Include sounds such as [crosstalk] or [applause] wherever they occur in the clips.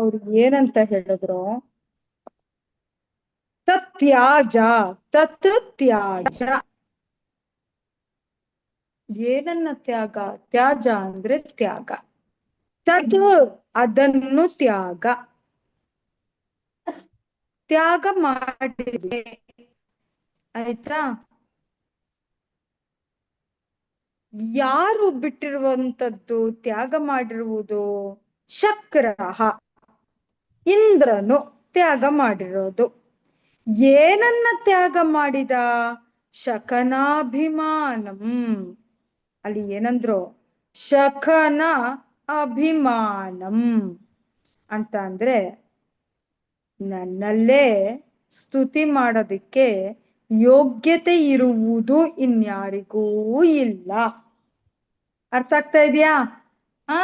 ಅವ್ರು ಏನಂತ ಹೇಳಿದ್ರು? ತತ್ಯಾಜ ತತ್ ತ್ಯಾಜ ಏನನ್ನ ತ್ಯಾಗ? ತ್ಯಾಜ ಅಂದ್ರೆ ತ್ಯಾಗ. ತತ್ ಅದನ್ನು ತ್ಯಾಗ. ತ್ಯಾಗ ಮಾಡಿದೆ ಆಯ್ತಾ? ಯಾರು ಬಿಟ್ಟಿರುವಂತದ್ದು ತ್ಯಾಗ ಮಾಡಿರುವುದು? ಶಕ್ರಹ. ಇಂದ್ರನು ತ್ಯಾಗ ಮಾಡಿರೋದು. ಏನನ್ನ ತ್ಯಾಗ ಮಾಡಿದ? ಶಕನಾಭಿಮಾನಂ. ಅಲ್ಲಿ ಏನಂದ್ರು? ಶಕನ ಅಭಿಮಾನಂ. ಅಂತ ಅಂದ್ರೆ ನನ್ನಲ್ಲೇ ಸ್ತುತಿ ಮಾಡೋದಿಕ್ಕೆ ಯೋಗ್ಯತೆ ಇರುವುದು ಇನ್ಯಾರಿಗೂ ಇಲ್ಲ. ಅರ್ಥ ಆಗ್ತಾ ಇದೆಯಾ? ಆ?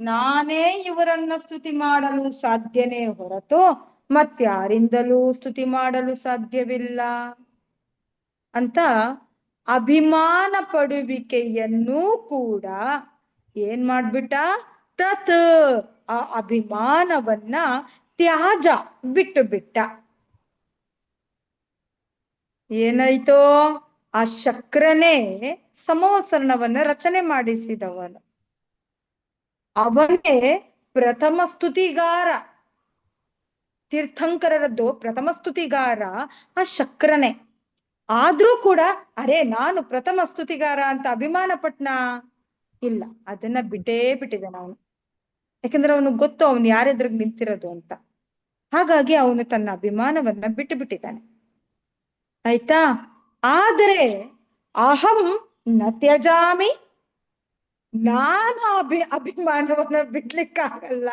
ನಾನೇ ಇವರನ್ನ ಸ್ತುತಿ ಮಾಡಲು ಸಾಧ್ಯನೇ ಹೊರತು ಮತ್ಯಾರಿಂದಲೂ ಸ್ತುತಿ ಮಾಡಲು ಸಾಧ್ಯವಿಲ್ಲ. ಅಂತ ಅಭಿಮಾನ ಪಡುವಿಕೆಯನ್ನೂ ಕೂಡ ಏನ್ ಮಾಡ್ಬಿಟ್ಟ? ತತ್ ಆ ಅಭಿಮಾನವನ್ನ ತ್ಯಾಜ ಬಿಟ್ಟು ಬಿಟ್ಟ ಏನಾಯ್ತೋ? ಆ ಶಕ್ರನೇ ಸಮವಸರಣವನ್ನ ರಚನೆ ಮಾಡಿಸಿದವನು. ಅವನೇ ಪ್ರಥಮ ಸ್ತುತಿಗಾರ, ತೀರ್ಥಂಕರರದ್ದು ಪ್ರಥಮ ಸ್ತುತಿಗಾರ ಆ ಶಕ್ರನೇ. ಆದ್ರೂ ಕೂಡ, ಅರೆ ನಾನು ಪ್ರಥಮ ಸ್ತುತಿಗಾರ ಅಂತ ಅಭಿಮಾನ ಪಟ್ನ ಇಲ್ಲ. ಅದನ್ನ ಬಿಟ್ಟೇ ಬಿಟ್ಟಿದ್ದಾನೆ ನಾನು. ಯಾಕಂದ್ರೆ ಅವನು ಗೊತ್ತು ಅವನು ಯಾರೆದ್ರಿಗೆ ನಿಂತಿರೋದು ಅಂತ. ಹಾಗಾಗಿ ಅವನು ತನ್ನ ಅಭಿಮಾನವನ್ನ ಬಿಟ್ಟು ಬಿಟ್ಟಿದ್ದಾನೆ. ಆಯ್ತಾ? ಆದರೆ, ಅಹಂ ನ ತ್ಯಜಾಮಿ ನಾನು ಅಭಿ, ಅಭಿಮಾನವನ್ನ ಬಿಡ್ಲಿಕ್ಕಾಗಲ್ಲ.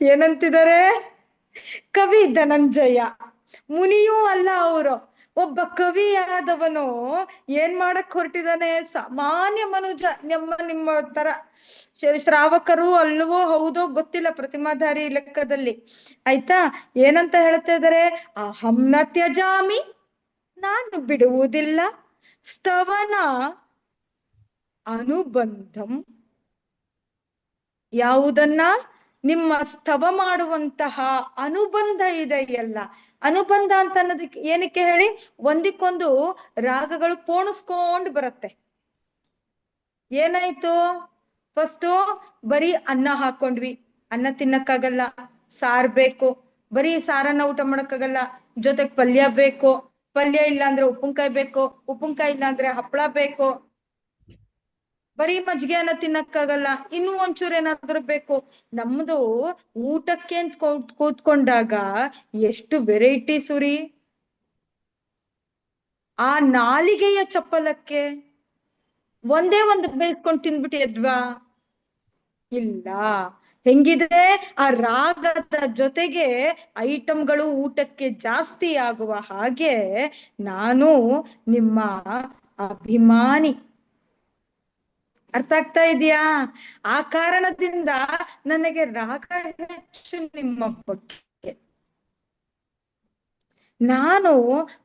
ಏನಂತಿದ್ದಾರೆ ಕವಿ ಧನಂಜಯ. ಮುನಿಯೂ ಅಲ್ಲ ಅವರು. ಒಬ್ಬ ಕವಿಯಾದವನು ಏನ್ ಮಾಡಕ್ ಹೊರಟಿದಾನೆ? ಸಾಮಾನ್ಯ ಮನುಜ, ನಿಮ್ಮ ನಿಮ್ಮ ತರ ಶ್ರಾವಕರು ಅಲ್ವೋ ಹೌದೋ ಗೊತ್ತಿಲ್ಲ ಪ್ರತಿಮಾಧಾರಿ ಲೆಕ್ಕದಲ್ಲಿ. ಆಯ್ತಾ? ಏನಂತ ಹೇಳ್ತಾ ಇದಾರೆ? ಅಹಂನ ತ್ಯಜಾಮಿ, ನಾನು ಬಿಡುವುದಿಲ್ಲ. ಸ್ತವನ ಅನುಬಂಧಂ. ಯಾವುದನ್ನ? ನಿಮ್ಮ ಸ್ತವ ಮಾಡುವಂತಹ ಅನುಬಂಧ ಇದೆಯಲ್ಲ. ಅನುಬಂಧ ಅಂತ ಅನ್ನೋದಕ್ಕೆ ಏನಕ್ಕೆ ಹೇಳಿ? ಒಂದಿಕ್ಕೊಂದು ರಾಗಗಳು ಪೋಣಿಸ್ಕೊಂಡು ಬರುತ್ತೆ. ಏನಾಯ್ತು? ಫಸ್ಟು ಬರೀ ಅನ್ನ ಹಾಕೊಂಡ್ವಿ ಅನ್ನ ತಿನ್ನಕ್ಕಾಗಲ್ಲ. ಸಾರ್ ಬೇಕು. ಬರೀ ಸಾರನ್ನ ಊಟ ಮಾಡಕ್ಕಾಗಲ್ಲ. ಜೊತೆಗ್ ಪಲ್ಯ ಬೇಕು. ಪಲ್ಯ ಇಲ್ಲಾಂದ್ರೆ ಉಪ್ಪಿನಕಾಯಿ ಬೇಕು. ಉಪ್ಪಿನಕಾಯಿ ಇಲ್ಲಾಂದ್ರೆ ಬೇಕು. ಬರೀ ಮಜ್ಜಿಗೆ ಅನ್ನ ತಿನ್ನಕ್ಕಾಗಲ್ಲ, ಇನ್ನೂ ಒಂಚೂರು ಏನಾದ್ರು ಬೇಕು. ನಮ್ದು ಊಟಕ್ಕೆ ಅಂತ ಕೂತ್- ಕೂತ್ಕೊಂಡಾಗ ಎಷ್ಟು ವೆರೈಟಿ ಸುರಿ. ಆ ನಾಲಿಗೆಯ ಚಪ್ಪಲಕ್ಕೆ ಒಂದೇ ಒಂದು ಬೇಯಿಸ್ಕೊಂಡು ತಿಂದ್ಬಿಟ್ಟು ಎದ್ವಾ ಇಲ್ಲ. ಹೆಂಗಿದೆ? ಆ ರಾಗದ ಜೊತೆಗೆ ಐಟಮ್ಗಳು ಊಟಕ್ಕೆ ಜಾಸ್ತಿ ಆಗುವ ಹಾಗೆ ನಾನು ನಿಮ್ಮ ಅಭಿಮಾನಿ. ಅರ್ಥ ಆಗ್ತಾ ಇದೆಯಾ? ಆ ಕಾರಣದಿಂದ ನನಗೆ ರಾಗ ಹೆಚ್ಚು ನಿಮ್ಮ ಬಗ್ಗೆ. ನಾನು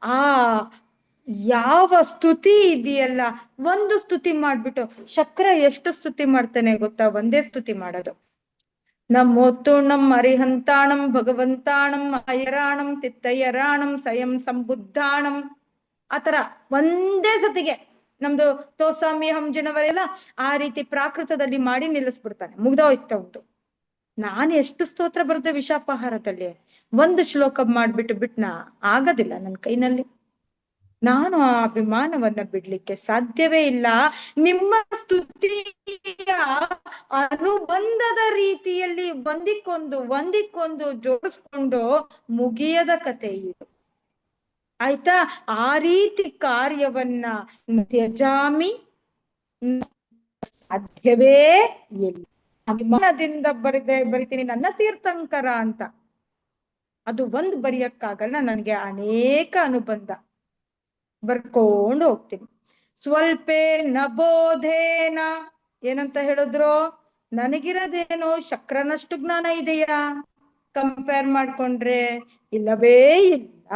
ಆ ಯಾವ ಸ್ತುತಿ ಇದೆಯಲ್ಲ, ಒಂದು ಸ್ತುತಿ ಮಾಡ್ಬಿಟ್ಟು, ಶಕ್ರ ಎಷ್ಟು ಸ್ತುತಿ ಮಾಡ್ತಾನೆ ಗೊತ್ತಾ? ಒಂದೇ ಸ್ತುತಿ ಮಾಡೋದು. ನಮ್ಮೊತ್ತು ನಮ್ ಅರಿಹಂತಾಣಂ, ಭಗವಂತಾಣಂ, ಅಯರಾಣಂ ತಿತ್ತಯರಾಣಂ ಸ್ವಯಂ ಸಂಬುದ್ಧಾಣಂ ಆತರ ಒಂದೇ ಸತಿಗೆ. ನಮ್ದು ತೋಸಾಮಿ ಹಂಜನವರೆಲ್ಲ ಆ ರೀತಿ ಪ್ರಾಕೃತದಲ್ಲಿ ಮಾಡಿ ನಿಲ್ಲಿಸ್ಬಿಡ್ತಾನೆ. ಮುಗ್ದೋಯ್ತವ್ದು ನಾನು ಎಷ್ಟು ಸ್ತೋತ್ರ ಬರುತ್ತೆ ವಿಷಾಪಹಾರದಲ್ಲಿ ಒಂದು ಶ್ಲೋಕ ಮಾಡ್ಬಿಟ್ಟು ಬಿಟ್ನ? ಆಗೋದಿಲ್ಲ ನನ್ನ ಕೈನಲ್ಲಿ. ನಾನು ಆ ಅಭಿಮಾನವನ್ನ ಬಿಡ್ಲಿಕ್ಕೆ ಸಾಧ್ಯವೇ ಇಲ್ಲ. ನಿಮ್ಮ ಸ್ತುತಿಯ ಅನುಬಂಧದ ರೀತಿಯಲ್ಲಿ ಒಂದಿಕ್ಕೊಂದು ಒಂದಿಕ್ಕೊಂದು ಜೋಡಿಸ್ಕೊಂಡು ಮುಗಿಯದ ಕತೆ ಇದು. ಆಯ್ತಾ? ಆ ರೀತಿ ಕಾರ್ಯವನ್ನ ತ್ಯಜಾಮಿ ಸಾಧ್ಯವೇ ಇಲ್ಲ. ಅಭಿಮಾನದಿಂದ ಬರಿದೆ, ಬರಿತೀನಿ ನನ್ನ ತೀರ್ಥಂಕರ ಅಂತ. ಅದು ಒಂದ್ ಬರೆಯಕ್ಕಾಗಲ್ಲ, ನನಗೆ ಅನೇಕ ಅನುಬಂಧ. ಬರ್ಕೊಂಡು ಹೋಗ್ತೀನಿ. ಸ್ವಲ್ಪೇ ನಬೋಧೇನ ಏನಂತ ಹೇಳಿದ್ರು? ನನಗಿರೋದೇನೋ ಶಕ್ರನಷ್ಟು ಜ್ಞಾನ ಇದೆಯಾ? ಕಂಪೇರ್ ಮಾಡ್ಕೊಂಡ್ರೆ ಇಲ್ಲವೇ ಇಲ್ಲ.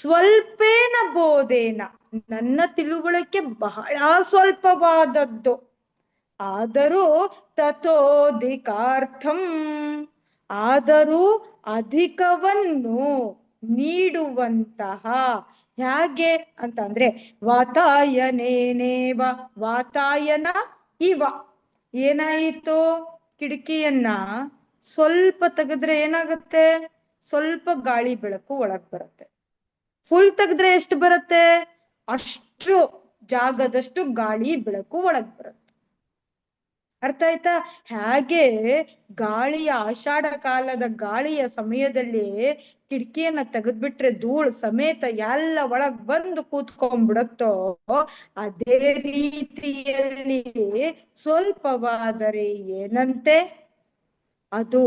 ಸ್ವಲ್ಪೇನ ಬೋಧೇನ. ನನ್ನ ತಿಳುವಳಿಕೆ ಬಹಳ ಸ್ವಲ್ಪವಾದದ್ದು. ಆದರೂ ತಥೋಧಿಕಾರ್ಥಂ. ಆದರೂ ಅಧಿಕವನ್ನು ನೀಡುವಂತಹ. ಹೇಗೆ ಅಂತಂದ್ರೆ ವಾತಾಯನೇನೇವ, ವಾತಾಯನ ಇವ. ಏನಾಯಿತು? ಕಿಟಕಿಯನ್ನ ಸ್ವಲ್ಪ ತೆಗೆದ್ರೆ ಏನಾಗುತ್ತೆ? ಸ್ವಲ್ಪ ಗಾಳಿ ಬೆಳಕು ಒಳಗ್ ಬರುತ್ತೆ. ಫುಲ್ ತೆಗೆದ್ರೆ ಎಷ್ಟು ಬರುತ್ತೆ? ಅಷ್ಟು ಜಾಗದಷ್ಟು ಗಾಳಿ, ಬೆಳಕು ಒಳಗ್ ಬರುತ್ತೆ. ಅರ್ಥ ಆಯ್ತಾ? ಹಾಗೆ ಗಾಳಿಯ ಆಷಾಢ ಕಾಲದ ಗಾಳಿಯ ಸಮಯದಲ್ಲಿ ಕಿಟಕಿಯನ್ನ ತೆಗೆದ್ಬಿಟ್ರೆ ಧೂಳ್ ಸಮೇತ ಎಲ್ಲ ಒಳಗ್ ಬಂದು ಕೂತ್ಕೊಂಡ್ಬಿಡತ್ತೋ, ಅದೇ ರೀತಿಯಲ್ಲಿ ಸ್ವಲ್ಪವಾದರೆ ಏನಂತೆ? ಅದು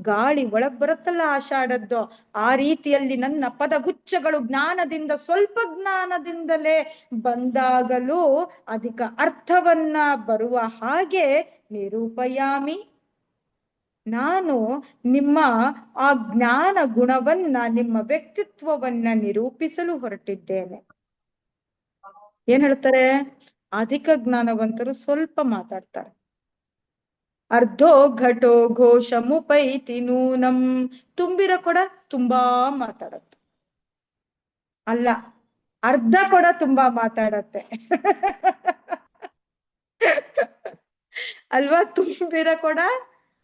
ಗಾಳಿ ಒಳಗ್ ಬರುತ್ತಲ್ಲ ಆಷಾಢದ್ದು. ಆ ರೀತಿಯಲ್ಲಿ ನನ್ನ ಪದಗುಚ್ಛಗಳು ಜ್ಞಾನದಿಂದ, ಸ್ವಲ್ಪ ಜ್ಞಾನದಿಂದಲೇ ಬಂದಾಗಲೂ ಅಧಿಕ ಅರ್ಥವನ್ನ ಬರುವ ಹಾಗೆ ನಿರೂಪಯಾಮಿ. ನಾನು ನಿಮ್ಮ ಆ ಜ್ಞಾನ ಗುಣವನ್ನ, ನಿಮ್ಮ ವ್ಯಕ್ತಿತ್ವವನ್ನ ನಿರೂಪಿಸಲು ಹೊರಟಿದ್ದೇನೆ. ಏನ್ ಹೇಳ್ತಾರೆ? ಅಧಿಕ ಜ್ಞಾನವಂತರು ಸ್ವಲ್ಪ ಮಾತಾಡ್ತಾರೆ. ಅರ್ಧೋ ಘಟೋ ಘೋಷ ಮುಪೈತಿ ನೂನಂ. ತುಂಬಿರ ಕೊಡ ತುಂಬಾ ಮಾತಾಡತ್ತೆ. ಅಲ್ಲ, ಅರ್ಧ ಕೊಡ ತುಂಬಾ ಮಾತಾಡತ್ತೆ. ಅಲ್ವಾ, ತುಂಬಿರ ಕೊಡ?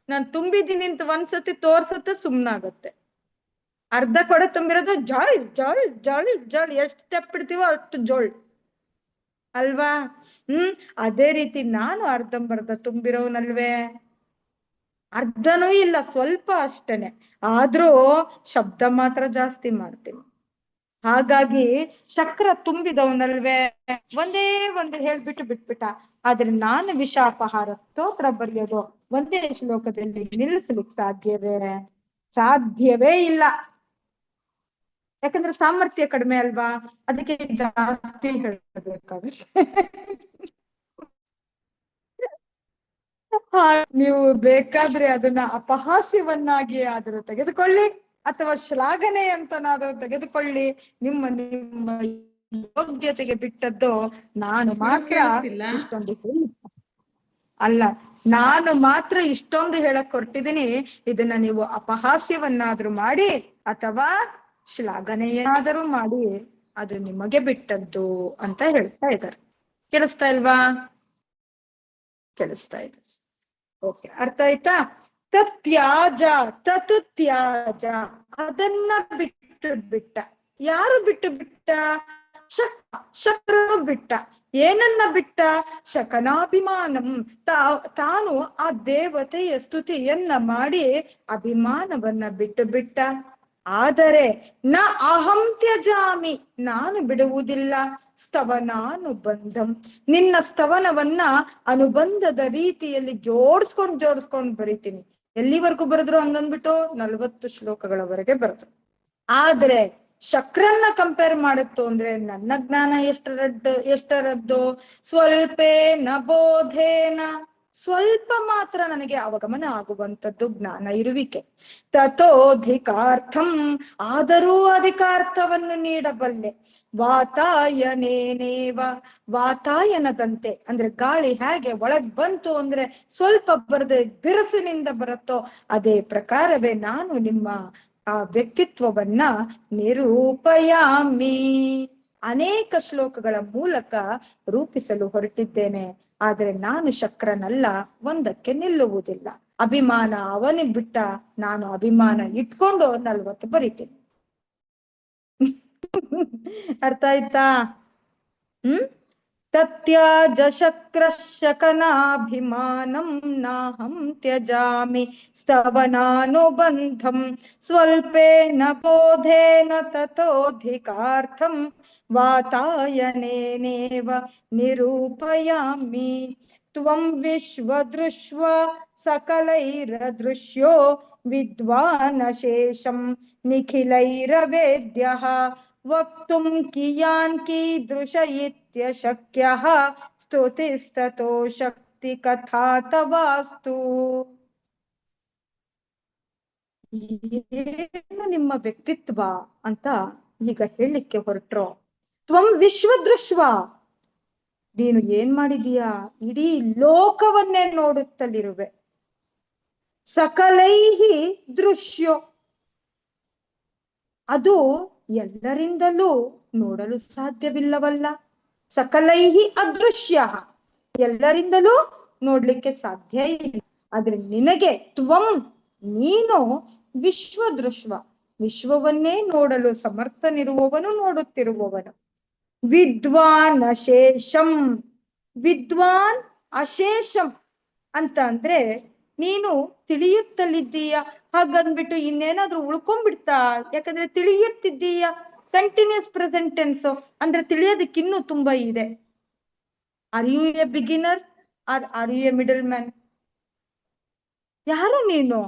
ನಾನ್ ತುಂಬಿದ್ದೀನಿ ಅಂತ ಒಂದ್ಸತಿ ತೋರ್ಸತ್ತೆ, ಸುಮ್ನಾಗತ್ತೆ. ಅರ್ಧ ಕೊಡ ತುಂಬಿರೋದು ಜೋಳ್ ಜೋಳ್ ಜೋಳ್ ಜೋಳ್, ಎಷ್ಟ್ ಸ್ಟೆಪ್ ಇಡ್ತೀವೋ ಅಷ್ಟು ಜೋಳ್. ಅಲ್ವಾ? ಹ್ಮ್? ಅದೇ ರೀತಿ ನಾನು ಅರ್ಧಂಬರ್ಧ ತುಂಬಿರೋನಲ್ವೇ ಅರ್ಧನೂ ಇಲ್ಲ, ಸ್ವಲ್ಪ ಅಷ್ಟೇನೆ. ಆದ್ರೂ ಶಬ್ದ ಮಾತ್ರ ಜಾಸ್ತಿ ಮಾಡ್ತೀನಿ. ಹಾಗಾಗಿ ಚಕ್ರ ತುಂಬಿದವನಲ್ವೇ ಒಂದೇ ಒಂದು ಹೇಳ್ಬಿಟ್ಟು ಬಿಟ್ಬಿಟ್ಟ. ಆದ್ರೆ ನಾನು ವಿಷಾಪಹಾರ ಸ್ತೋತ್ರ ಬರೆಯೋದು ಒಂದೇ ಶ್ಲೋಕದಲ್ಲಿ ನಿಲ್ಲಿಸ್ಲಿಕ್ ಸಾಧ್ಯವೇ? ಸಾಧ್ಯವೇ ಇಲ್ಲ. ಯಾಕಂದ್ರೆ ಸಾಮರ್ಥ್ಯ ಕಡಿಮೆ ಅಲ್ವಾ? ಅದಕ್ಕೆ ಜಾಸ್ತಿ ಹೇಳಬೇಕಾಗುತ್ತೆ ನೀವು ಬೇಕಾದ್ರೆ ಅದನ್ನ ಅಪಹಾಸ್ಯವನ್ನಾಗಿ ಆದರೂ ತೆಗೆದುಕೊಳ್ಳಿ ಅಥವಾ ಶ್ಲಾಘನೆ ಅಂತನಾದರೂ ತೆಗೆದುಕೊಳ್ಳಿ. ನಿಮ್ಮ ನಿಮ್ಮ ಯೋಗ್ಯತೆಗೆ ಬಿಟ್ಟದ್ದು ನಾನು ಮಾತ್ರ ಇಷ್ಟೊಂದು ಅಲ್ಲ ನಾನು ಮಾತ್ರ ಇಷ್ಟೊಂದು ಹೇಳಕ್ ಹೊರಟಿದ್ದೀನಿ. ಇದನ್ನ ನೀವು ಅಪಹಾಸ್ಯವನ್ನಾದ್ರೂ ಮಾಡಿ ಅಥವಾ ಶ್ಲಾಘನೆಯನ್ನಾದರೂ ಮಾಡಿ ಅದು ನಿಮಗೆ ಬಿಟ್ಟದ್ದು ಅಂತ ಹೇಳ್ತಾ ಇದ್ದಾರೆ. ಕೇಳಿಸ್ತಾ ಇಲ್ವಾ? ಕೇಳಿಸ್ತಾ ಇದೆ. ಓಕೆ, ಅರ್ಥ ಆಯ್ತಾ? ತತ್ಯಾಜ ತತ್ ತ್ಯಾಜ ಅದನ್ನ ಬಿಟ್ಟು ಬಿಟ್ಟ. ಯಾರು ಬಿಟ್ಟು ಬಿಟ್ಟ? ಶಕ, ಶಕ್ರನು ಬಿಟ್ಟ. ಏನನ್ನ ಬಿಟ್ಟ? ಶಕನಾಭಿಮಾನಂ. ತಾ, ತಾನು ಆ ದೇವತೆಯ ಸ್ತುತಿಯನ್ನ ಮಾಡಿ ಅಭಿಮಾನವನ್ನ ಬಿಟ್ಟು ಬಿಟ್ಟ. ಆದರೆ ನ ಅಹಂ ತ್ಯಜಾಮಿ, ನಾನು ಬಿಡುವುದಿಲ್ಲ. ಸ್ತವನಾನುಬಂಧಂ ನಿನ್ನ ಸ್ತವನವನ್ನ ಅನುಬಂಧದ ರೀತಿಯಲ್ಲಿ ಜೋಡಿಸ್ಕೊಂಡ್ ಜೋಡಿಸ್ಕೊಂಡ್ ಬರಿತೀನಿ. ಎಲ್ಲಿವರೆಗೂ ಬರೆದ್ರು ಹಂಗಂದ್ಬಿಟ್ಟು ನಲ್ವತ್ತು ಶ್ಲೋಕಗಳವರೆಗೆ ಬರೆದ್ರು. ಆದ್ರೆ ಶಕ್ರನ್ನ ಕಂಪೇರ್ ಮಾಡುತ್ತು ಅಂದ್ರೆ ನನ್ನ ಜ್ಞಾನ ಎಷ್ಟರದ್ದು ಎಷ್ಟರದ್ದು ಸ್ವಲ್ಪೇನ ಬೋಧೇನ. ಸ್ವಲ್ಪ ಮಾತ್ರ ನನಗೆ ಅವಗಮನ ಆಗುವಂತದ್ದು ಜ್ಞಾನ ಇರುವಿಕೆ. ತಥೋಧಿಕಾರ್ಥಂ, ಆದರೂ ಅಧಿಕಾರ್ಥವನ್ನು ನೀಡಬಲ್ಲೆ. ವಾತಾಯನೇನೇವ, ವಾತಾಯನದಂತೆ. ಅಂದ್ರೆ ಗಾಳಿ ಹೇಗೆ ಒಳಗ್ ಬಂತು ಅಂದ್ರೆ ಸ್ವಲ್ಪ ಬರದೆ ಬಿರುಸಿನಿಂದ ಬರುತ್ತೋ ಅದೇ ಪ್ರಕಾರವೇ ನಾನು ನಿಮ್ಮ ಆ ವ್ಯಕ್ತಿತ್ವವನ್ನ ನಿರೂಪಯಾಮಿ. ಅನೇಕ ಶ್ಲೋಕಗಳ ಮೂಲಕ ರೂಪಿಸಲು ಹೊರಟಿದ್ದೇನೆ. ಆದ್ರೆ ನಾನು ಶಕ್ರನಲ್ಲ, ಒಂದಕ್ಕೆ ನಿಲ್ಲುವುದಿಲ್ಲ. ಅಭಿಮಾನ ಅವನಿ ಬಿಟ್ಟ ನಾನು ಅಭಿಮಾನ ಇಟ್ಕೊಂಡು ನಲ್ವತ್ತು ಬರಿತೀನಿ. [laughs] ಅರ್ಥ ಆಯ್ತಾ? ಹ್ಮ್? ತತ್ಯಾಜ ಶಕ್ರ ಶಕನಾಭಿಮಾನಂ ನಾಹಂ ತ್ಯಜಾಮಿ ಸ್ತವನಾನುಬಂಧಂ ಸ್ವಲ್ಪೇನ ಬೋಧೇನ ತಥೋಧಿಕಾರ್ಥಂ ವಾತಾಯನೇನೇವ ನಿರೂಪಯಾಮಿ ತ್ವಂ ವಿಶ್ವದೃಶ್ವ ಸಕಲೈರದೃಶ್ಯೋ ವಿದ್ವಾನಶೇಷಂ कियान् शक्तिकथा ಸ್ತುತಿಸ್ತತೋ ಶಕ್ತಿ ಕಥಾ ತವಾಸ್ತು ಏನು ನಿಮ್ಮ ವ್ಯಕ್ತಿತ್ವ ಅಂತ ಈಗ ಹೇಳಲಿಕ್ಕೆ ಹೊರಟ್ರು. ತ್ವಂ ವಿಶ್ವದೃಶ್ವ. ನೀನು ಏನ್ ಮಾಡಿದೀಯಾ? ಇಡೀ ಲೋಕವನ್ನೇ ನೋಡುತ್ತಲಿರುವೆ. ಸಕಲೈಹಿ ದೃಶ್ಯೋ. ಅದು ಎಲ್ಲರಿಂದಲೂ ನೋಡಲು ಸಾಧ್ಯವಿಲ್ಲವಲ್ಲ. ಸಕಲೈಹಿ ಅದೃಶ್ಯ. ಎಲ್ಲರಿಂದಲೂ ನೋಡ್ಲಿಕ್ಕೆ ಸಾಧ್ಯ ಇಲ್ಲ. ಆದ್ರೆ ನಿನಗೆ ತ್ವಂ, ನೀನು ವಿಶ್ವದೃಶ್ವ. ವಿಶ್ವವನ್ನೇ ನೋಡಲು ಸಮರ್ಥನಿರುವವನು ನೋಡುತ್ತಿರುವವನು. ವಿದ್ವಾನ್ ಅಶೇಷಂ. ವಿದ್ವಾನ್ ಅಶೇಷಂ. ಅಂತ ಅಂದ್ರೆ ನೀನು ತಿಳಿಯುತ್ತಲಿದ್ದೀಯ? ಹಾಗಂದ್ಬಿಟ್ಟು ಇನ್ನೇನಾದ್ರೂ ಉಳ್ಕೊಂಡ್ಬಿಡ್ತಾ? ಯಾಕಂದ್ರೆ ತಿಳಿಯುತ್ತಿದ್ದೀಯ? ಕಂಟಿನ್ಯೂಸ್ ಪ್ರೆಸೆಂಟ್ ಟೆನ್ಸ್ ಅಂದ್ರೆ ತಿಳಿಯೋದಕ್ಕೆ ಇನ್ನೂ ತುಂಬಾ ಇದೆ. Are you a beginner are are you a middle man ಯಾರು ನೀನು?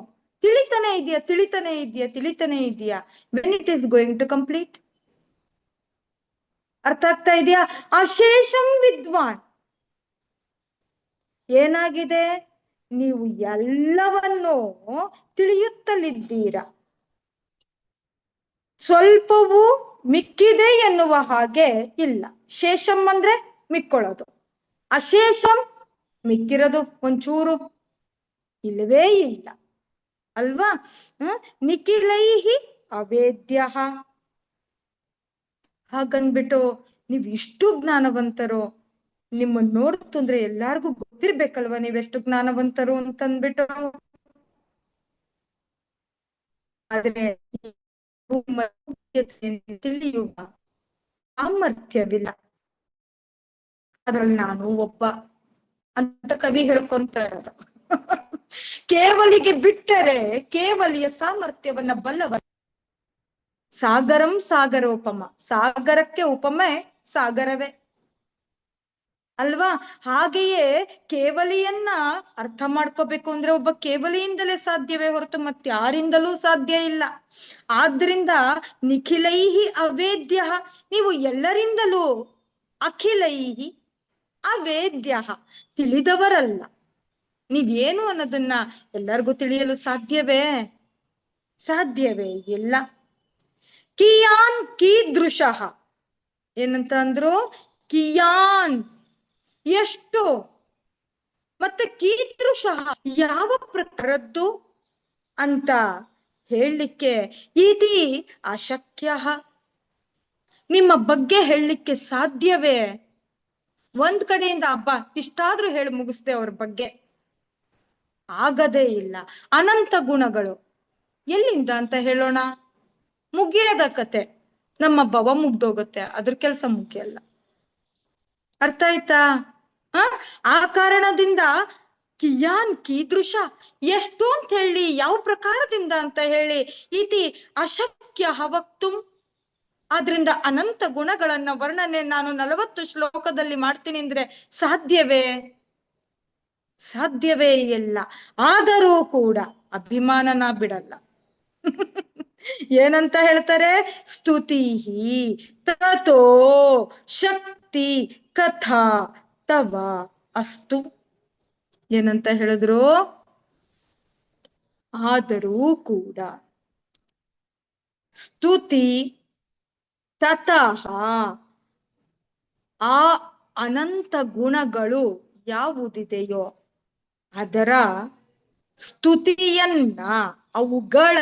ತಿಳಿತಾನೆ ಇದೆಯಾ ತಿಳಿತಾನೆ ಇದೆಯಾ ತಿಳಿತಾನೆ ಇದೆಯಾ when it is going to complete ಅರ್ಥ ಆಗ್ತಾ ಇದೆಯಾ ಅಶೇಷಂ ವಿದ್ವಾನ್. ಏನಾಗಿದೆ? ನೀವು ಎಲ್ಲವನ್ನೂ ತಿಳಿಯುತ್ತಲಿದ್ದೀರ? ಸ್ವಲ್ಪವೂ ಮಿಕ್ಕಿದೆ ಎನ್ನುವ ಹಾಗೆ ಇಲ್ಲ. ಶೇಷಂ ಅಂದ್ರೆ ಮಿಕ್ಕೊಳ್ಳೋದು. ಅಶೇಷಂ ಮಿಕ್ಕಿರೋದು ಒಂಚೂರು ಇಲ್ಲವೇ ಇಲ್ಲ. ಅಲ್ವಾ? ನಿಖಿಲೈಹಿ ಅವೇದ್ಯ. ಹಾಗನ್ಬಿಟ್ಟು ನೀವ್ ಇಷ್ಟು ಜ್ಞಾನವಂತರು ನಿಮ್ಮನ್ನ ನೋಡ್ತು ಅಂದ್ರೆ ಎಲ್ಲಾರ್ಗೂ ಗೊತ್ತಿರ್ಬೇಕಲ್ವಾ ನೀವೆಷ್ಟು ಜ್ಞಾನವಂತರು ಅಂತಂದ್ಬಿಟ್ಟು? ಆದ್ರೆ ತಿಳಿಯುವ ಸಾಮರ್ಥ್ಯವಿಲ್ಲ. ಅದ್ರಲ್ಲಿ ನಾನು ಒಬ್ಬ ಅಂತ ಕವಿ ಹೇಳ್ಕೊಂತ ಇರೋದು. ಕೇವಲಿಗೆ ಬಿಟ್ಟರೆ ಕೇವಲಿಯ ಸಾಮರ್ಥ್ಯವನ್ನ ಬಲ್ಲವ ಸಾಗರಂ ಸಾಗರೋಪಮ. ಸಾಗರಕ್ಕೆ ಉಪಮೆ ಸಾಗರವೇ. ಅಲ್ವಾ? ಹಾಗೆಯೇ ಕೇವಲಿಯನ್ನ ಅರ್ಥ ಮಾಡ್ಕೋಬೇಕು ಅಂದ್ರೆ ಒಬ್ಬ ಕೇವಲಿಯಿಂದಲೇ ಸಾಧ್ಯವೇ ಹೊರತು ಮತ್ತಾರಿಂದಲೂ ಸಾಧ್ಯ ಇಲ್ಲ. ಆದ್ರಿಂದ ನಿಖಿಲೈಹಿ ಅವೇದ್ಯ, ನೀವು ಎಲ್ಲರಿಂದಲೂ ಅಖಿಲೈಹಿ ಅವೇದ್ಯ ತಿಳಿದವರಲ್ಲ. ನೀವೇನು ಅನ್ನೋದನ್ನ ಎಲ್ಲರಿಗೂ ತಿಳಿಯಲು ಸಾಧ್ಯವೇ? ಸಾಧ್ಯವೇ ಇಲ್ಲ. ಕಿಯಾನ್ ಕೀದೃಶಃ. ಏನಂತ ಅಂದ್ರು? ಕಿಯಾನ್ ಎಷ್ಟು? ಮತ್ತೆ ಕೀದೃಶಃ ಯಾವ ಪ್ರಕಾರದ್ದು ಅಂತ ಹೇಳಲಿಕ್ಕೆ ಇತಿ ಅಶಕ್ಯ. ನಿಮ್ಮ ಬಗ್ಗೆ ಹೇಳಲಿಕ್ಕೆ ಸಾಧ್ಯವೇ? ಒಂದ್ ಕಡೆಯಿಂದ ಹಬ್ಬ, ಇಷ್ಟಾದ್ರೂ ಹೇಳಿ ಮುಗಿಸ್ದೆ ಅವ್ರ ಬಗ್ಗೆ. ಆಗದೇ ಇಲ್ಲ. ಅನಂತ ಗುಣಗಳು. ಎಲ್ಲಿಂದ ಅಂತ ಹೇಳೋಣ? ಮುಗಿಯದ ಕತೆ. ನಮ್ಮ ಭವ ಮುಗ್ದೋಗುತ್ತೆ. ಅದ್ರ ಕೆಲ್ಸ ಮುಗಿಯಲ್ಲ. ಅರ್ಥ ಆಯ್ತಾ? ಆ ಕಾರಣದಿಂದ ಕಿಯಾನ್ ಕೀದೃಶ ಎಷ್ಟು ಅಂತ ಹೇಳಿ, ಯಾವ ಪ್ರಕಾರದಿಂದ ಅಂತ ಹೇಳಿ ಇತಿ ಅಶಕ್ಯ ಹವಕ್ತು. ಆದ್ರಿಂದ ಅನಂತ ಗುಣಗಳನ್ನ ವರ್ಣನೆ ನಾನು ನಲವತ್ತು ಶ್ಲೋಕದಲ್ಲಿ ಮಾಡ್ತೀನಿ ಅಂದ್ರೆ ಸಾಧ್ಯವೇ? ಸಾಧ್ಯವೇ ಇಲ್ಲ. ಆದರೂ ಕೂಡ ಅಭಿಮಾನನ ಬಿಡಲ್ಲ. [laughs] ಏನಂತ ಹೇಳ್ತಾರೆ? ಸ್ತುತಿ ತಥೋ ಶಕ್ತಿ ಕಥಾ. ತವ ಅಸ್ತು. ಏನಂತ ಹೇಳಿದ್ರು? ಆದರೂ ಕೂಡ. ಸ್ತುತಿ ತತಃ. ಆ ಅನಂತ ಗುಣಗಳು ಯಾವುದಿದೆಯೋ ಅದರ ಸ್ತುತಿಯನ್ನ ಅವುಗಳ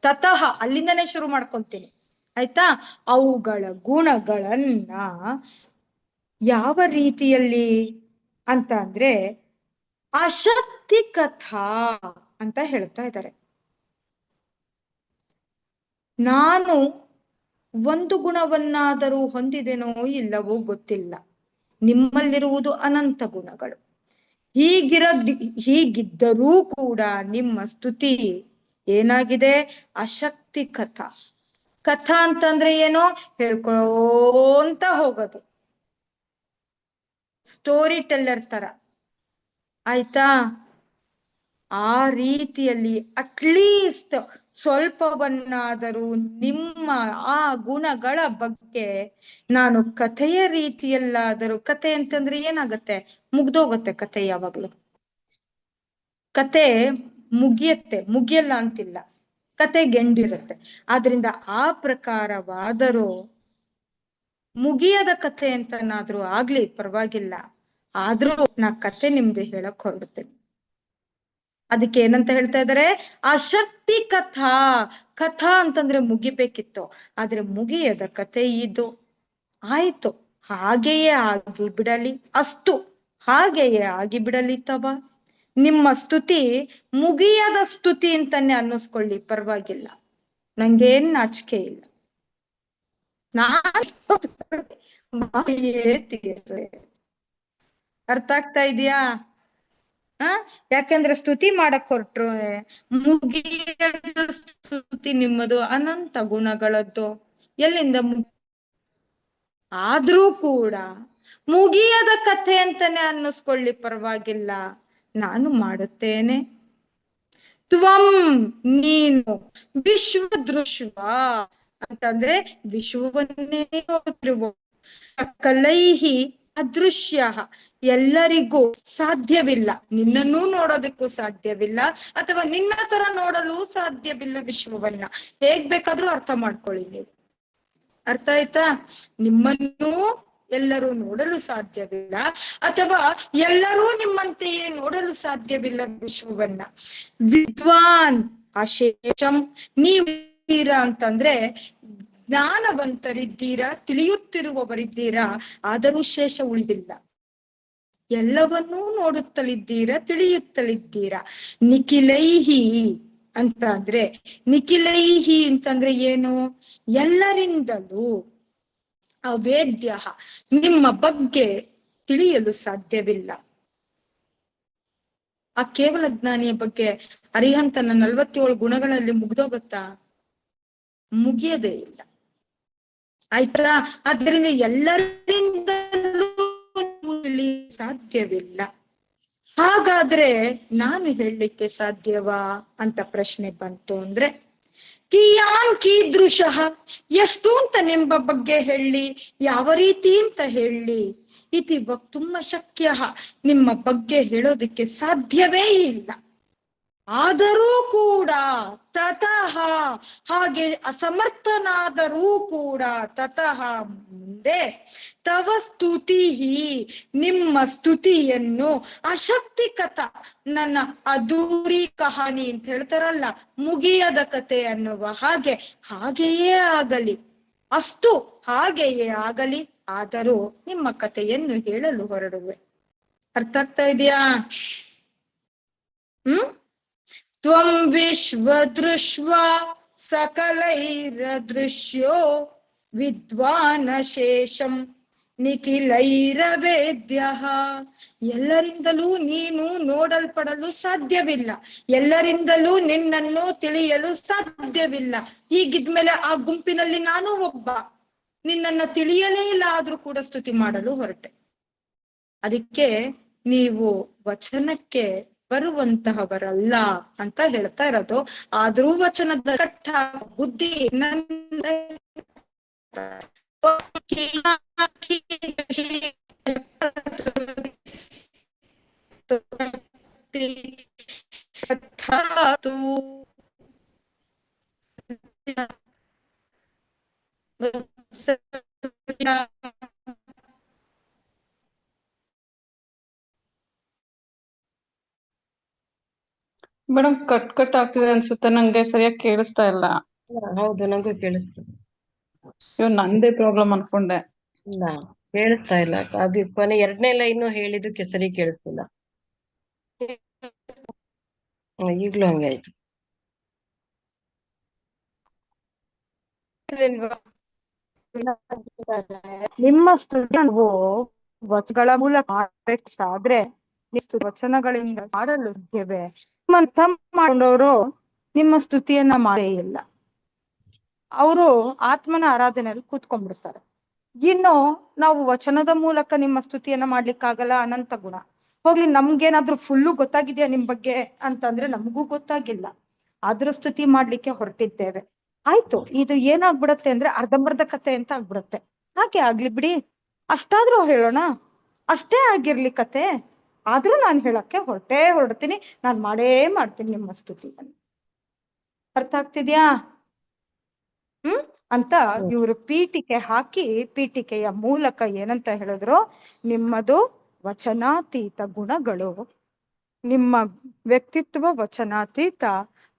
ತತಃ ಅಲ್ಲಿಂದನೇ ಶುರು ಮಾಡ್ಕೊಂತೀನಿ. ಆಯ್ತಾ? ಅವುಗಳ ಗುಣಗಳನ್ನ ಯಾವ ರೀತಿಯಲ್ಲಿ ಅಂತ ಅಂದ್ರೆ ಅಶಕ್ತಿ ಕಥಾ ಅಂತ ಹೇಳ್ತಾ ಇದ್ದಾರೆ. ನಾನು ಒಂದು ಗುಣವನ್ನಾದರೂ ಹೊಂದಿದೆನೋ ಇಲ್ಲವೋ ಗೊತ್ತಿಲ್ಲ. ನಿಮ್ಮಲ್ಲಿರುವುದು ಅನಂತ ಗುಣಗಳು. ಹೀಗಿರ ಹೀಗಿದ್ದರೂ ಕೂಡ ನಿಮ್ಮ ಸ್ತುತಿ ಏನಾಗಿದೆ? ಅಶಕ್ತಿ ಕಥಾ. ಕಥಾ ಅಂತಂದ್ರೆ ಏನು ಹೇಳ್ಕೊಂತ ಹೋಗೋದು. ಸ್ಟೋರಿ ಟೆಲ್ಲರ್ ತರ. ಆಯ್ತಾ? ಆ ರೀತಿಯಲ್ಲಿ ಅಟ್ಲೀಸ್ಟ್ ಸ್ವಲ್ಪವನ್ನಾದರೂ ನಿಮ್ಮ ಆ ಗುಣಗಳ ಬಗ್ಗೆ ನಾನು ಕಥೆಯ ರೀತಿಯಲ್ಲಾದರೂ ಕತೆ ಅಂತಂದ್ರೆ ಏನಾಗತ್ತೆ? ಮುಗ್ದೋಗತ್ತೆ ಕತೆ ಯಾವಾಗ್ಲೂ. ಕತೆ ಮುಗಿಯತ್ತೆ, ಮುಗಿಯಲ್ಲ ಅಂತಿಲ್ಲ. ಕತೆ ಗೆಂಡಿರುತ್ತೆ. ಆದ್ರಿಂದ ಆ ಪ್ರಕಾರವಾದರೂ ಮುಗಿಯದ ಕಥೆ ಅಂತನಾದ್ರೂ ಆಗ್ಲಿ, ಪರವಾಗಿಲ್ಲ. ಆದ್ರೂ ನಾ ಕತೆ ನಿಮ್ಗೆ ಹೇಳಕ್ ಹೊರಡ್ತೇನೆ. ಅದಕ್ಕೆ ಏನಂತ ಹೇಳ್ತಾ ಇದಾರೆ? ಅಶಕ್ತಿ ಕಥಾ ಕಥಾ ಅಂತಂದ್ರೆ ಮುಗಿಬೇಕಿತ್ತು. ಆದ್ರೆ ಮುಗಿಯದ ಕಥೆ ಇದು. ಆಯ್ತು, ಹಾಗೆಯೇ ಆಗಿ ಬಿಡಲಿ. ಅಸ್ತು ಹಾಗೆಯೇ ಆಗಿ ಬಿಡಲಿ ತವ. ನಿಮ್ಮ ಸ್ತುತಿ ಮುಗಿಯದ ಸ್ತುತಿ ಅಂತಾನೆ ಅನ್ನಿಸ್ಕೊಳ್ಳಿ, ಪರವಾಗಿಲ್ಲ. ನಂಗೇನ್ ನಾಚಿಕೆ ಇಲ್ಲ. ಅರ್ಥ ಆಗ್ತಾ ಇದೆಯಾ? ಆ ಯಾಕಂದ್ರೆ ಸ್ತುತಿ ಮಾಡಕ್ ಹೊರಟ್ರು ಮುಗಿಯದ ಸ್ತುತಿ ನಿಮ್ಮದು ಅನಂತ ಗುಣಗಳದ್ದು. ಎಲ್ಲಿಂದ ಆದ್ರೂ ಕೂಡ ಮುಗಿಯದ ಕಥೆ ಅಂತಾನೆ ಅನ್ನಿಸ್ಕೊಳ್ಳಿ, ಪರವಾಗಿಲ್ಲ. ನಾನು ಮಾಡುತ್ತೇನೆ. ತ್ವಂ ನೀನು ವಿಶ್ವ ದೃಶ್ವ ಅಂತಂದ್ರೆ ವಿಶ್ವವನ್ನೇ ಕಲೈಹಿ ಅದೃಶ್ಯ, ಎಲ್ಲರಿಗೂ ಸಾಧ್ಯವಿಲ್ಲ. ನಿನ್ನನ್ನೂ ನೋಡೋದಕ್ಕೂ ಸಾಧ್ಯವಿಲ್ಲ, ಅಥವಾ ನಿನ್ನ ತರ ನೋಡಲು ಸಾಧ್ಯವಿಲ್ಲ ವಿಶ್ವವನ್ನ. ಹೇಗ್ ಬೇಕಾದ್ರೂ ಅರ್ಥ ಮಾಡ್ಕೊಳ್ಳಿ ನೀವು. ಅರ್ಥ ಆಯ್ತಾ? ನಿಮ್ಮನ್ನೂ ಎಲ್ಲರೂ ನೋಡಲು ಸಾಧ್ಯವಿಲ್ಲ, ಅಥವಾ ಎಲ್ಲರೂ ನಿಮ್ಮಂತೆಯೇ ನೋಡಲು ಸಾಧ್ಯವಿಲ್ಲ ವಿಶ್ವವನ್ನ. ವಿದ್ವಾನ್ ಅಶೇಷಂ ನೀವಿದ್ದೀರಾ ಅಂತಂದ್ರೆ, ಜ್ಞಾನವಂತರಿದ್ದೀರಾ, ತಿಳಿಯುತ್ತಿರುವವರಿದ್ದೀರಾ, ಆದರೂ ಶೇಷ ಉಳಿದಿಲ್ಲ. ಎಲ್ಲವನ್ನೂ ನೋಡುತ್ತಲಿದ್ದೀರಾ, ತಿಳಿಯುತ್ತಲಿದ್ದೀರಾ. ನಿಖಿಲೈಹಿ ಅಂತ ಅಂದ್ರೆ ನಿಖಿಲೈಹಿ ಅಂತಂದ್ರೆ ಏನು? ಎಲ್ಲರಿಂದಲೂ ಅವೇದ್ಯ, ನಿಮ್ಮ ಬಗ್ಗೆ ತಿಳಿಯಲು ಸಾಧ್ಯವಿಲ್ಲ. ಆ ಕೇವಲ ಜ್ಞಾನಿಯ ಬಗ್ಗೆ ಅರಿಹಂತನ ನಲ್ವತ್ತೇಳು ಗುಣಗಳಲ್ಲಿ ಮುಗ್ದೋಗುತ್ತಾ? ಮುಗಿಯದೇ ಇಲ್ಲ. ಆಯ್ತಾ? ಆದ್ದರಿಂದ ಎಲ್ಲರಿಂದಲೂ ಸಾಧ್ಯವಿಲ್ಲ. ಹಾಗಾದ್ರೆ ನಾನು ಹೇಳಲಿಕ್ಕೆ ಸಾಧ್ಯವಾ ಅಂತ ಪ್ರಶ್ನೆ ಬಂತು ಅಂದ್ರೆ ಕಿಯಾನ್ ಕೀದೃಶಃ ಎಷ್ಟು ಅಂತ ನಿಂಬ ಬಗ್ಗೆ ಹೇಳಿ, ಯಾವ ರೀತಿ ಅಂತ ಹೇಳಿ, ಇತಿ ತುಂಬಾ ಶಕ್ಯ ನಿಮ್ಮ ಬಗ್ಗೆ ಹೇಳೋದಕ್ಕೆ ಸಾಧ್ಯವೇ ಇಲ್ಲ. ಆದರೂ ಕೂಡ ತತಃ ಹಾಗೆ ಅಸಮರ್ಥನಾದರೂ ಕೂಡ ತತಃ ಮುಂದೆ. ತವ ಸ್ತುತಿ ನಿಮ್ಮ ಸ್ತುತಿಯನ್ನು ಅಶಕ್ತಿಕತ ನನ್ನ ಅದೂರಿ ಕಹಾನಿ ಅಂತ ಹೇಳ್ತಾರಲ್ಲ, ಮುಗಿಯದ ಕತೆ ಅನ್ನುವ ಹಾಗೆ, ಹಾಗೆಯೇ ಆಗಲಿ. ಅಷ್ಟು ಹಾಗೆಯೇ ಆಗಲಿ, ಆದರೂ ನಿಮ್ಮ ಕಥೆಯನ್ನು ಹೇಳಲು ಹೊರಡುವೆ. ಅರ್ಥ ಆಗ್ತಾ ಇದೆಯಾ? ಹ್ಮ್? ವಿಶ್ವ ದೃಶ್ವ ಶೇಷಂ ವಿದ್ವಾನಶೇಷಂ ನಿಖಿಲೈರವೇದ್ಯ ಎಲ್ಲರಿಂದಲೂ ನೀನು ನೋಡಲ್ಪಡಲು ಸಾಧ್ಯವಿಲ್ಲ. ಎಲ್ಲರಿಂದಲೂ ನಿನ್ನನ್ನು ತಿಳಿಯಲು ಸಾಧ್ಯವಿಲ್ಲ. ಹೀಗಿದ್ಮೇಲೆ ಆ ಗುಂಪಿನಲ್ಲಿ ನಾನು ಒಬ್ಬ. ನಿನ್ನನ್ನ ತಿಳಿಯಲೇ ಇಲ್ಲ, ಆದ್ರೂ ಕೂಡ ಸ್ತುತಿ ಮಾಡಲು ಹೊರಟೆ. ಅದಕ್ಕೆ ನೀವು ವಚನಕ್ಕೆ ಬರುವಂತಹವರಲ್ಲ ಅಂತ ಹೇಳ್ತಾ ಇರೋದು. ಆ ಧ್ರುವಚನದ ಕಟ್ಟ ಬುದ್ಧಿ ನನ್ನ [laughs] ಮೇಡಮ್ ಕಟ್ ಕಟ್ ಆಗ್ತಿದೆ ಅನ್ಸುತ್ತೆ ನಂಗೆ ಸರಿಯಾಗಿ ಕೇಳಿಸ್ತಾ ಇಲ್ಲ. ಹೌದು ನಂಗೂ ಕೇಳಿಸ್ತು ಇವ್ ನಂದೇ ಪ್ರಾಬ್ಲಮ್ ಅನ್ಕೊಂಡೆ. ಇಲ್ಲ ಕೇಳಿಸ್ತಾ ಇಲ್ಲ. ಅದು ಕೊನೆ ಎರಡನೇ ಲೈನು ಹೇಳಿದಕ್ಕೆ ಸರಿ ಕೇಳಿಸ್ತಿಲ್ಲ. ಈಗ್ಲೂ ಹಂಗೆ ಆಯ್ತು. ನಿಮ್ಮ ವಚನಗಳ ಮೂಲಕ ಮಾಡ್ಬೇಕಾದ್ರೆ ನೀವು ವಚನಗಳಿಂದ ಮಾಡಲು ಇದ್ದೇವೆ ಮಾಡ್ಕೊಂಡವರು ನಿಮ್ಮ ಸ್ತುತಿಯನ್ನ ಮಾಡೇ ಇಲ್ಲ. ಅವರು ಆತ್ಮನ ಆರಾಧನೆಯಲ್ಲಿ ಕೂತ್ಕೊಂಡ್ಬಿಡ್ತಾರೆ. ಇನ್ನು ನಾವು ವಚನದ ಮೂಲಕ ನಿಮ್ಮ ಸ್ತುತಿಯನ್ನ ಮಾಡ್ಲಿಕ್ಕಾಗಲ್ಲ ಅನಂತ ಗುಣ. ಹೋಗ್ಲಿ, ನಮ್ಗೇನಾದ್ರೂ ಫುಲ್ಲು ಗೊತ್ತಾಗಿದ್ಯಾ ನಿಮ್ ಬಗ್ಗೆ ಅಂತಂದ್ರೆ ನಮಗೂ ಗೊತ್ತಾಗಿಲ್ಲ. ಆದ್ರೂ ಸ್ತುತಿ ಮಾಡ್ಲಿಕ್ಕೆ ಹೊರಟಿದ್ದೇವೆ. ಆಯ್ತು, ಇದು ಏನಾಗ್ಬಿಡತ್ತೆ ಅಂದ್ರೆ ಅರ್ಧಂಬರ್ಧ ಕತೆ ಅಂತ ಆಗ್ಬಿಡತ್ತೆ. ಹಾಗೆ ಆಗ್ಲಿ ಬಿಡಿ. ಅಷ್ಟಾದ್ರೂ ಹೇಳೋಣ. ಅಷ್ಟೇ ಆಗಿರ್ಲಿ ಕತೆ. ಆದ್ರೂ ನಾನು ಹೇಳಕ್ಕೆ ಹೊರಟೇ ಹೊರಡ್ತೀನಿ. ನಾನು ಮಾಡೇ ಮಾಡ್ತೀನಿ ನಿಮ್ಮ ಸ್ತುತಿಯನ್ನು ಅರ್ಥ ಆಗ್ತಿದ್ಯಾ? ಹ್ಮ್? ಅಂತ. ಇವರು ಪೀಠಿಕೆ ಹಾಕಿ ಪೀಠಿಕೆಯ ಮೂಲಕ ಏನಂತ ಹೇಳಿದ್ರು? ನಿಮ್ಮದು ವಚನಾತೀತ ಗುಣಗಳು. ನಿಮ್ಮ ವ್ಯಕ್ತಿತ್ವ ವಚನಾತೀತ.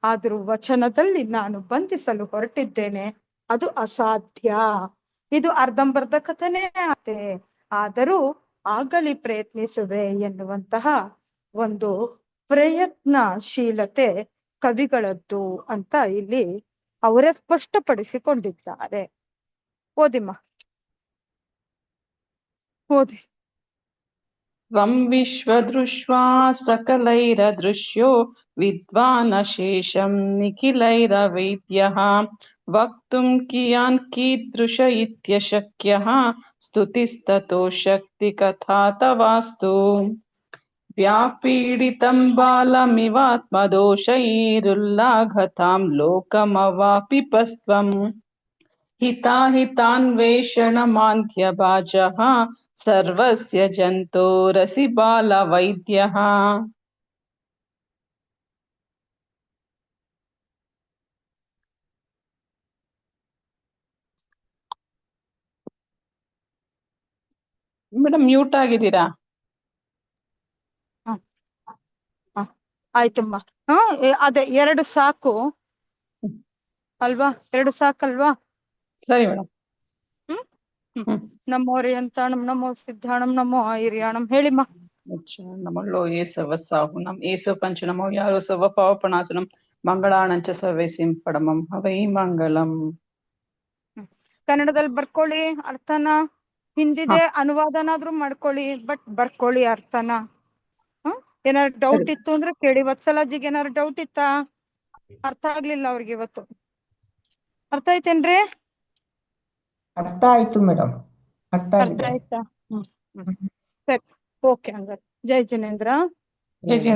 ಆದ್ರೂ ವಚನದಲ್ಲಿ ನಾನು ಬಂಧಿಸಲು ಹೊರಟಿದ್ದೇನೆ. ಅದು ಅಸಾಧ್ಯ. ಇದು ಅರ್ಧಂಬರ್ಧ ಕಥನೇ ಆತೆ ಆದರೂ ಆಗಲಿ ಪ್ರಯತ್ನಿಸುವೆ ಎನ್ನುವಂತಹ ಒಂದು ಪ್ರಯತ್ನಶೀಲತೆ ಕವಿಗಳದ್ದು ಅಂತ ಇಲ್ಲಿ ಅವರೇ ಸ್ಪಷ್ಟಪಡಿಸಿಕೊಂಡಿದ್ದಾರೆ. ಓದಿಮ್ಮ ಓದಿ ಸಂವಿಶ್ವ ದೃಶ್ವಾ ಸಕಲೈರ ದೃಶ್ಯೋ ವಿದ್ವಾನ ಶೇಷಂ ನಿಖಿಲೈರ ವೈದ್ಯ वक्तुं कियान् कीदृश इत्यशक्यः स्तुतिस्ततो शक्तिकथा तवास्तु। व्यापीडितं बालमिवात्मदोषैरुल्लाघतां लोकमवापिपस्त्वम्। हिताहितान्वेषणमान्ध्यभाजः सर्वस्य जन्तोरसि बालवैद्यः। ಮೇಡಮ್ ಮ್ಯೂಟ್ ಆಗಿದ್ದೀರಾ? ಆಯ್ತಮ್ಮ ಹಾ. ಎ- ಅದೇ ಎರಡು ಸಾಕು. ಅಲ್ವಾ? ಎರಡು ಸಾಕಲ್ವಾ? ಸರಿ ಮೇಡಮ್ ನಮ್ಮೋರಿ ಅಂತ ನಮ್ ನಮೋ ಸಿದ್ಧಾಣಂ ನಮೋ ಐರ್ಯಾಣಂ ಹೇಳಿಮ್ಮ. ನಮಲ್ಲೋ ಏಸವ ಸಾಹುನಂ ಏಸು ಪಂಚನಮೋ ಯಾರೋ ಸವ ಪಾವಪಣಾಸನಂ ಮಂಗಳಾಣಂಚ ಸರ್ವೇಸಿಂ ಪಡಮಂ ಹವೈ ಮಂಗಳಂ. ಕನ್ನಡದಲ್ಲಿ ಬರ್ಕೊಳ್ಳಿ ಅರ್ಥನ. ಹಿಂದಿದೆ ಅನುವಾದನಾದ್ರೂ ಮಾಡ್ಕೊಳ್ಳಿ ಬಟ್ ಬರ್ಕೊಳ್ಳಿ ಅರ್ಥನ. ಹ್ಮ್ ಏನಾದ್ರು ಡೌಟ್ ಇತ್ತು ಅಂದ್ರೆ ಕೇಳಿ. ವತ್ಸಲಾಜಿಗೆ ಏನಾದ್ರು ಡೌಟ್ ಇತ್ತಾ? ಅರ್ಥ ಆಗ್ಲಿಲ್ಲ ಅವ್ರಿಗೆ ಇವತ್ತು. ಅರ್ಥ ಆಯ್ತೇನ್ರಿ? ಅರ್ಥ ಆಯ್ತು ಮೇಡಮ್ ಅರ್ಥ ಅರ್ಥ ಆಗಿದೆ. ಆಯ್ತಾ? ಹ್ಮ್ ಹ್ಮ್. ಸರಿ. ಓಕೆ ಹಂಗಾರೆ. ಜೈ ಜಿನೇಂದ್ರ. ಜೈ ಜೈ